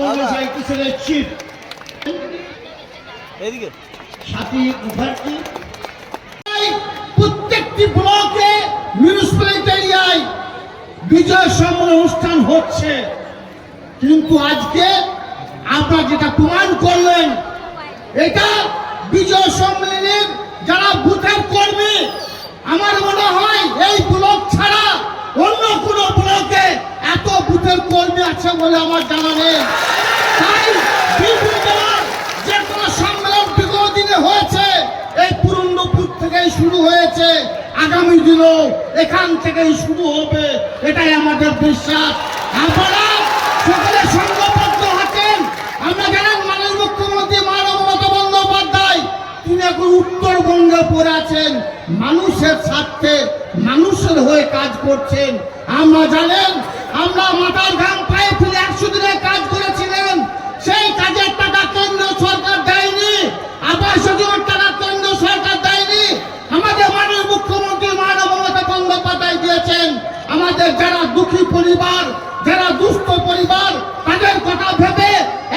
মোটরসাইকেলের চিফ এদিকে। সাথী মুখার্জি প্রত্যেকটি ব্লকে মিউনিসিপ্যালিটি এরিয়ায় বিজয় সম্মেলন অনুষ্ঠান হচ্ছে। কিন্তু আজকে আপনারা যেটা প্রমাণ করলেন এটা বিজয় সম্মেলনের যারা বুথের কর্মী আমার মনে হয় এই ব্লক ছাড়া অন্য কোনো ব্লকে এত বুথের কর্মী আছে বলে আমার জানা নেই। তাই বীরভূম জেলার যে কোনো সম্মেলন বিগত দিনে হয়েছে, এই পুরন্দপুর থেকেই শুরু হয়েছে। আগামী দিনও এখান থেকেই শুরু হবে, এটাই আমাদের বিশ্বাস। আপনারা সকলে সংঘবদ্ধ আছেন আমরা জানেন মাননীয় মুখ্যমন্ত্রী মানব মমতা বন্দ্যোপাধ্যায়, তিনি এখন উত্তরবঙ্গে পড়ে আছেন। মানুষের স্বার্থে মানুষের হয়ে কাজ করছেন। আমরা জানেন আমরা মাথার ঘাম পায়ে ফেলে একশো দিনের কাজ করেছিলেন। সেই কাজের টাকা কেন্দ্র সরকার দেয়নি। আবাস যোজনার টাকা কেন্দ্র সরকার দেয়নি। আমাদের মাননীয় মুখ্যমন্ত্রী মানব মমতা বন্দ্যোপাধ্যায় দিয়েছেন। আমাদের যারা দুঃখী পরিবার, যারা দুস্থ পরিবার, তাদের কথা ভেবে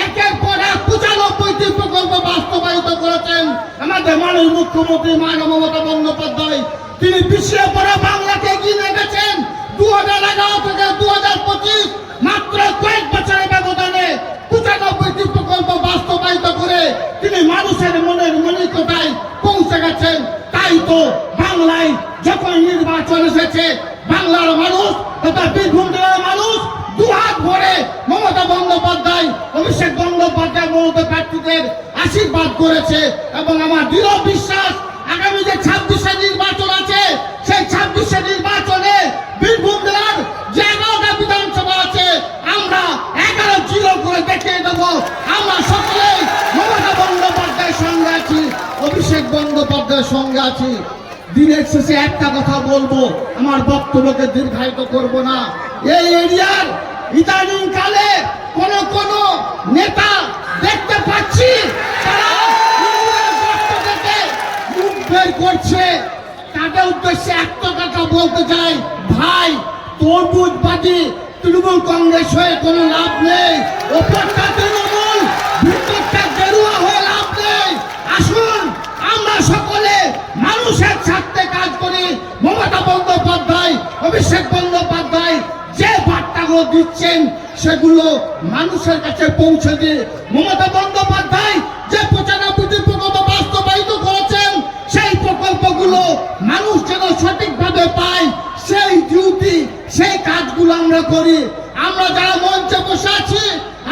একের পর এক পঁচানব্বইটি প্রকল্প বাস্তবায়িত করেছেন। আমাদের মাননীয় মুখ্যমন্ত্রী মানব মমতা বন্দ্যোপাধ্যায় তিনি পিছিয়ে পড়া বাংলাকে এগিয়ে নিয়ে গেছেন দু হাজার এগারো থেকে দু হাজার পঁচিশ মাত্র কয়েক বছরের ব্যবধানে পঁচানব্বইটি প্রকল্প বাস্তবায়িত করে তিনি মানুষের মনের মনিকতায় পৌঁছে গেছেন। তাই তো বাংলায় যখন নির্বাচন এসেছে, বাংলার মানুষ তথা বীরভূম জেলার মানুষ দুহাত ভরে মমতা বন্দ্যোপাধ্যায়, অভিষেক বন্দ্যোপাধ্যায় মমতা প্রার্থীদের আশীর্বাদ করেছে এবং আমার দৃঢ় বিশ্বাস, আগামী যে ছাব্বিশে নির্বাচন আছে, সেই ছাব্বিশে নির্বাচনে বীরভূম জেলার যে এগারোটা বিধানসভা আছে আমরা এগারো জিরো করে দেখিয়ে দেব আমরা সকলেই মমতা বন্দ্যোপাধ্যায়ের সঙ্গে আছি, অভিষেক বন্দ্যোপাধ্যায়ের সঙ্গে আছি। দিনের শেষে একটা কথা বলব, আমার বক্তব্যকে দীর্ঘায়িত করব না। এই এরিয়ার ইদানিং কালে কোন কোন নেতা দেখতে পাচ্ছি, তারা মুখ বের করছে। তাদের উদ্দেশ্যে একটা কথা বলতে চাই, ভাই তরমুজবাদী তৃণমূল কংগ্রেস হয়ে কোনো লাভ নেই। তৃণমূল, ভিতরটা গেরুয়া হয়ে লাভ নেই। আসুন, আমরা সকলে মানুষের স্বার্থে কাজ করি। মমতা বন্দ্যোপাধ্যায়, অভিষেক বন্দ্যোপাধ্যায় যে বার্তাগুলো দিচ্ছেন, সেগুলো মানুষের কাছে পৌঁছে দিয়ে মমতা বন্দ্যোপাধ্যায় যে পঁচানব্বইটি প্রকল্প বাস্তবায়িত করেছেন, সেই প্রকল্পগুলো মানুষ যেন সঠিকভাবে পায়। কাজগুলো আমরা করি। আমরা যারা মঞ্চে বসে আছি,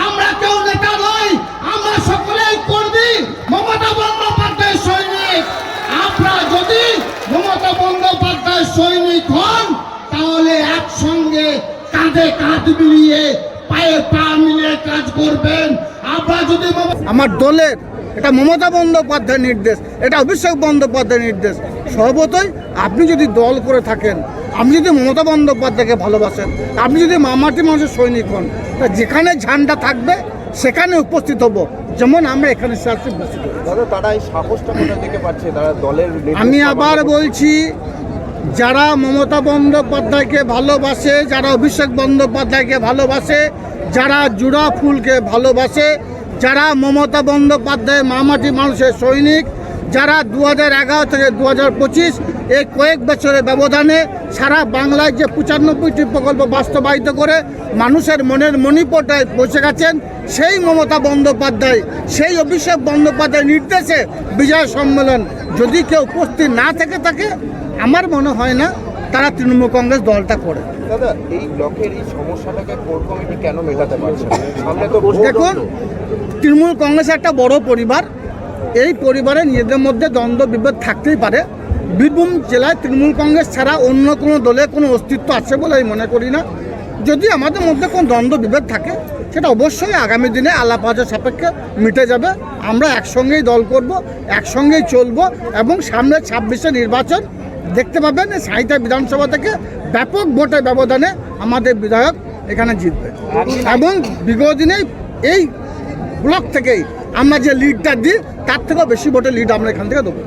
আমরা কেউ নেতা নই, আমরা সকলেই কর্মী। মমতা বন্দ্যোপাধ্যায় সৈনিক। আপনারা যদি মমতা বন্দ্যোপাধ্যায় সৈনিক হন, তাহলে একসঙ্গে কাঁধে কাঁধ মিলিয়ে পায়ে পা মিলিয়ে কাজ করবেন। আপনারা যদি আমার দলের এটা মমতা বন্দ্যোপাধ্যায়ের নির্দেশ, এটা অভিষেক বন্দ্যোপাধ্যায়ের নির্দেশ। সর্বতই আপনি যদি দল করে থাকেন আপনি যদি মমতা বন্দ্যোপাধ্যায়কে ভালোবাসেন আপনি যদি মামাটি মানুষের সৈনিক হন তা যেখানে ঝান্ডা থাকবে সেখানে উপস্থিত হব। যেমন আমরা এখানে আমি আবার বলছি যারা মমতা বন্দ্যোপাধ্যায়কে ভালোবাসে যারা অভিষেক বন্দ্যোপাধ্যায়কে ভালোবাসে যারা জুড়া ফুলকে ভালোবাসে যারা মমতা বন্দ্যোপাধ্যায় মামাটি মানুষের সৈনিক যারা দু এগারো থেকে দু হাজার পঁচিশ এই কয়েক বছরের ব্যবধানে সারা বাংলায় যে পঁচানব্বইটি প্রকল্প বাস্তবায়িত করে মানুষের মনের মণিপটায় পৌঁছে গেছেন সেই মমতা বন্দ্যোপাধ্যায় সেই অভিষেক বন্দ্যোপাধ্যায় নির্দেশে বিজয় সম্মেলন যদি কেউ উপস্থিত না থেকে থাকে আমার মনে হয় না তারা তৃণমূল কংগ্রেস দলটা করে। দাদা এই ব্লকের এই সমস্যাটাকে কোর কমিটি কেন মেটাতে পারছে সামনে তো দেখুন তৃণমূল কংগ্রেস একটা বড় পরিবার এই পরিবারে নিজেদের মধ্যে দ্বন্দ্ব বিভেদ থাকতেই পারে। বীরভূম জেলায় তৃণমূল কংগ্রেস ছাড়া অন্য কোনো দলের কোনো অস্তিত্ব আছে বলে আমি মনে করি না। যদি আমাদের মধ্যে কোনো দ্বন্দ্ব বিভেদ থাকে, সেটা অবশ্যই আগামী দিনে আলোচনা সাপেক্ষে মিটে যাবে। আমরা একসঙ্গেই দল করব, একসঙ্গেই চলবো এবং সামনে ছাব্বিশে নির্বাচন, দেখতে পাবেন সাহিত্য বিধানসভা থেকে ব্যাপক ভোটের ব্যবধানে আমাদের বিধায়ক এখানে জিতবে। এবং বিগত দিনে এই ব্লক থেকেই আমরা যে লিডটা দিই, তার থেকেও বেশি ভোটের লিড আমরা এখান থেকে দেবো।